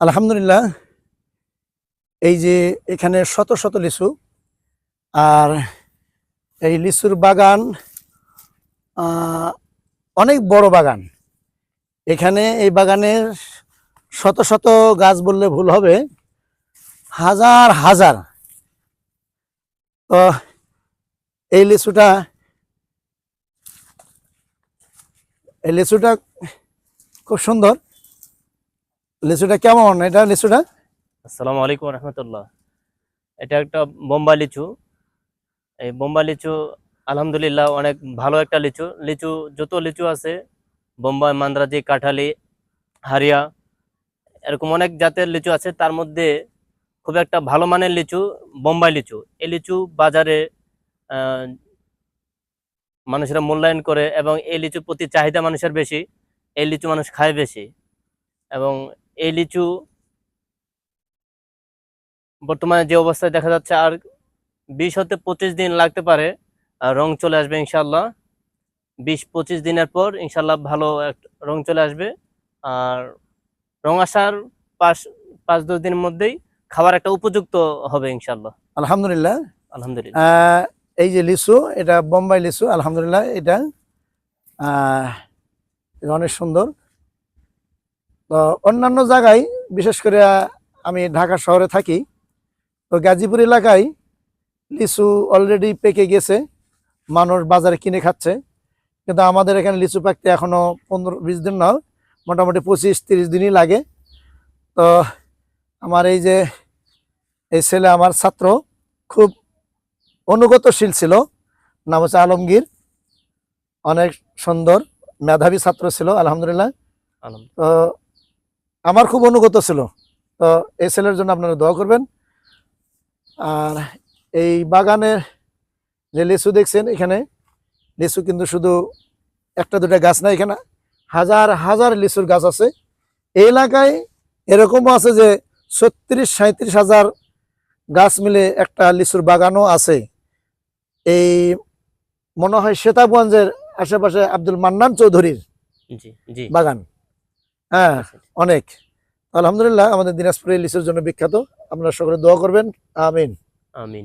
আলহামদুলিল্লাহ, এই যে এখানে শত শত লিচু আর এই লিচুর বাগান অনেক বড় বাগান। এখানে এই বাগানের শত শত গাছ বললে ভুল হবে, হাজার হাজার। তো এই লিচুটা এই লিচুটা খুব সুন্দর। লিচুটা কেমন? এটা লিচুটা আসসালামু আলাইকুম রহমতুল্লাহ। এটা একটা বোম্বাই লিচু। এই বোম্বাই লিচু, আলহামদুলিল্লাহ, অনেক ভালো একটা লিচু। লিচু, যত লিচু আছে বোম্বাই মান্দ্রাজি, কাঠালি, হারিয়া, এরকম অনেক জাতের লিচু আছে। তার মধ্যে খুব একটা ভালো মানের লিচু বোম্বাই লিচু। এই লিচু বাজারে মানুষেরা মূল্যায়ন করে এবং এই লিচুর প্রতি চাহিদা মানুষের বেশি। এই লিচু মানুষ খায় বেশি। এবং এই লিচু বর্তমানে যে অবস্থায় দেখা যাচ্ছে আর বিশ হতে পঁচিশ দিন লাগতে পারে আর রং চলে আসবে ইনশাল্লাহ বিশ পঁচিশ দিনের পর ইনশাল্লাহ ভালো এক- রং চলে আসবে। আর রং আসার পাঁচ পাঁচ দশ দিনের মধ্যেই খাবার একটা উপযুক্ত হবে ইনশাল্লাহ আলহামদুলিল্লাহ। আলহামদুলিল্লাহ। আহ, এই যে লিচু এটা বোম্বাই লিচু আলহামদুলিল্লাহ এটা আহ, এটা অনেক সুন্দর। তো অন্যান্য জায়গায় বিশেষ করে আমি ঢাকা শহরে থাকি তো গাজীপুর এলাকায় লিচু অলরেডি পেকে গেছে মানুষ বাজারে কিনে খাচ্ছে। কিন্তু আমাদের এখানে লিচু পাকতে এখনও পনেরো বিশ দিন না মোটামুটি পঁচিশ তিরিশ দিনই লাগে। তো আমার এই যে এই ছেলে আমার ছাত্র খুব অনুগতশীল ছিল নাম হচ্ছে আলমগীর অনেক সুন্দর মেধাবী ছাত্র ছিল আলহামদুলিল্লাহ। আলহামদুলিল্লাহ তো আমার খুব অনুগত ছিল। তো এই ছেলের জন্য আপনারা দোয়া করবেন। আর এই বাগানের যে লিচু দেখছেন এখানে লিচু কিন্তু শুধু একটা দুটা গাছ না এখানে হাজার হাজার লিচুর গাছ আছে। এই এলাকায় এরকমও আছে যে ছত্রিশ সাঁত্রিশ হাজার গাছ মিলে একটা লিচুর বাগানও আছে। এই মনে হয় শ্বেতাবগঞ্জের আশেপাশে আব্দুল মান্নান চৌধুরীর বাগান। হ্যাঁ অনেক। আলহামদুলিল্লাহ আমাদের দিনাজপুরে লিচুর জন্য বিখ্যাত। আপনারা সকলে দোয়া করবেন। আমিন। আমিন।